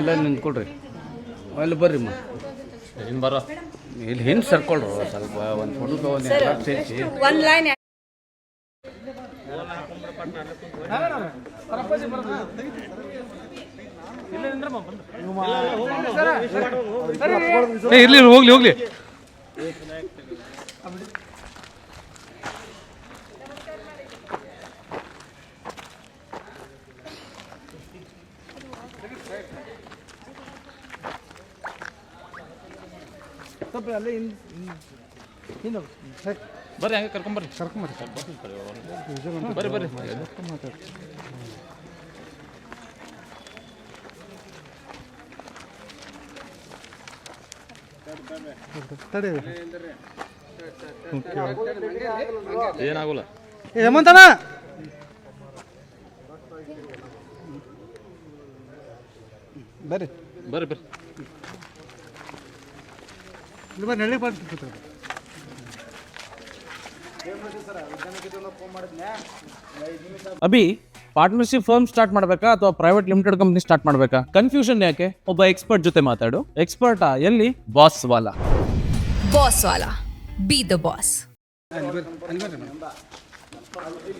ಎಲ್ಲ ನಿಂತ್ಕೊಳ್ರಿ. ಅಲ್ಲಿ ಬರ್ರಿ ಇನ್ನು ಬರೋ. ಇಲ್ಲಿ ಹಿಂದೆ ಸರ್ಕೊಳ್ರು ಸ್ವಲ್ಪ ಒಂದು ಫೋಟೋ ಒಂದು ಎಲ್ಲ ಸೇರಿಸಿ. ಒಂದು ಲೈನ್ ಇರ್ಲಿ ಹೋಗ್ಲಿ ಹೋಗ್ಲಿ. ಬರ್ರಿ ಹಂಗೆ ಕರ್ಕೊಂಬರ್ರಿ ಕರ್ಕೊಂಬರ್ರಿ ಬರ್ರಿ ಬರ್ರಿ ಏನಾಗೋಲ್ಲ ಹೇಮಂತನ ಬರ್ರಿ ಬರ್ರಿ ಬರ್ರಿ ಇಲ್ಲಿ ಬರ್ರಿ ನಳ್ಳಿ ಬರ್ರಿ ಅಭಿ ಪಾರ್ಟ್ನರ್ಶಿಪ್ ಫರ್ಮ್ ಸ್ಟಾರ್ಟ್ ಮಾಡಬೇಕಾ ಅಥವಾ ಪ್ರೈವೇಟ್ ಲಿಮಿಟೆಡ್ ಕಂಪ್ನಿ ಸ್ಟಾರ್ಟ್ ಮಾಡಬೇಕಾ? ಕನ್ಫ್ಯೂಷನ್ ಯಾಕೆ? ಒಬ್ಬ ಎಕ್ಸ್ಪರ್ಟ್ ಜೊತೆ ಮಾತಾಡು. ಎಕ್ಸ್ಪರ್ಟಾ ಎಲ್ಲಿ? Boss Wallah. Boss Wallah. Be the boss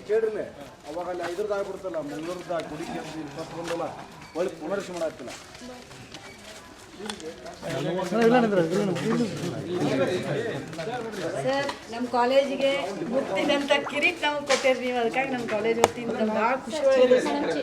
ಕೇಳ್ರಿ ಅವಾಗ ಅಲ್ಲಿ ಐದ್ರದ್ದು ಆಗ್ಬಿಡ್ತಲ್ಲ ಒಳ್ಳೆ ಸರ್ ನಮ್ಮ ಕಾಲೇಜಿಗೆ ಮುಟ್ಟಿದಂತ ಕಿರೀಟ್ ನಾವು ಕೊಟ್ಟಿರಿ ನೀವು ಅದಕ್ಕಾಗಿ ನಮ್ಮ ಕಾಲೇಜ್ ವತಿಯಿಂದ ಭಾಳ ಖುಷಿ ಬರ್ರಿ,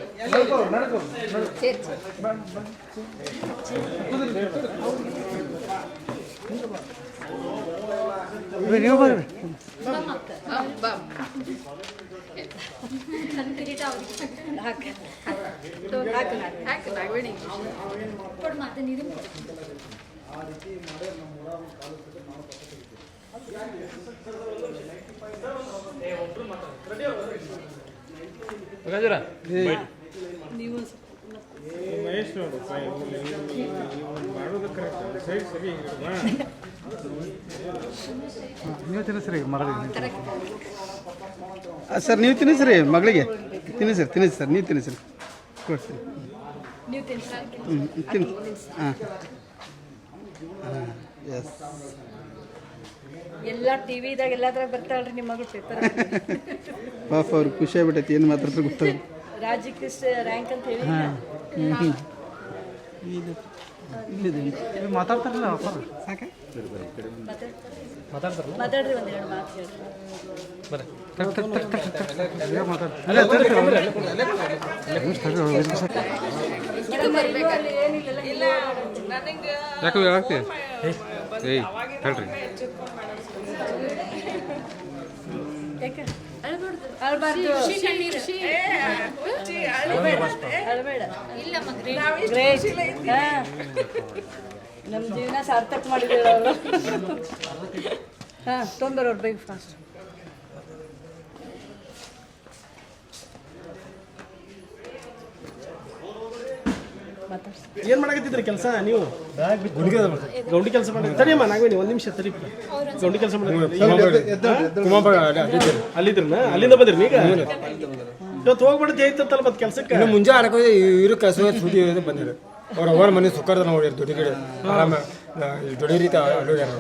ನೀವು ತಿನ್ನಿಸ್ರಿ ಮರದಿಗೆ ಸರ್ ನೀವು ತಿನ್ನಿಸ್ರಿ ಮಗಳಿಗೆ. ತಿನ್ನಿಸ್ರಿ ತಿನ್ನಿಸಿ ಸರ್ ನೀವು ತಿನ್ನಿಸ್ರಿ. ಕೊಡ್ತೀನಿ. ನೀವು ಹ್ಞೂ ತಿನ್ನಿ ಹಾಂ ಎಸ್ ಎಲ್ಲ ಟಿವಿದಾಗ ಎಲ್ಲಾದ್ರಾಗ ಬರ್ತಾಳ್ರಿ ನಿಮ್ಮ ಮಗಳು ಪೇಪರ್ ಪಾಪ ಅವ್ರಿಗೆ ಖುಷಿ ಆಗ್ಬಿಟ್ಟೈತಿ ಏನು ಮಾತಾಡ್ತಾರೆ ಗೊತ್ತಾಗ ರಾಜ್ಯಕ್ಕೆ ಇಷ್ಟ ರ್ಯಾಂಕ್ ಅಂತ ಹೇಳಿ. ಹ್ಞೂ ಇಲ್ಲಿದೆ ಇಲ್ಲಿ ಮಾತಾಡ್ತಾರಲ್ಲ ಸಾಕೆ? ಮಾತಾಡ್ರಿ ಒಂದೆರಡು ಮಾತು ಹೇಳ್ರಿ. ಯಾಕೆ ಏಯ್ ಹೇಳ್ರಿ. ನಮ್ಮ ಜೀವನ ಸಾರ್ಥಕ ಮಾಡಿದ್ರು ಅವರು ಹಾಂ ತೊಂಬರೋರು ಬೇಗ ಫಾಸ್ಟ್ ಏನ್ ಮಾಡಾಕತ್ತಿದ್ರಿ ಕೆಲಸ ನೀವು? ಗೌಂಡಿ ಕೆಲಸ ಮಾಡಿ ತಡಿಯಮ್ಮ ನಾಗವೇಣಿ ಒಂದ್ ನಿಮಿಷ ಸರಿ ಗೌಂಡಿ ಕೆಲಸ ಮಾಡಿ ಅಲ್ಲಿದ್ರನ ಅಲ್ಲಿಂದ ಬಂದ್ರಿ ಈಗ? ಇವತ್ತು ಹೋಗ್ಬಿಡುತ್ತೆ ಐತತ್ತಲ್ಲ ಮತ್ತೆ ಕೆಲಸಕ್ಕೆ? ಮುಂಜಾನೆ ಮುಂಜೆ ಆಡಕ್ಕೆ ಇವರು ಕೆಲಸ ಸುದ್ದಿ ಬಂದಿದೆ ಅವ್ರ ಅವರ ಮನೆ ಸುಖರ್ದ ನೋಡಿರ್ ದೊಡ್ಡ ಕಡೆ ಆರಾಮ ದೊಡ್ಡ ರೀತಿ ಅಲ್ಲೋಗ್ಯಾರ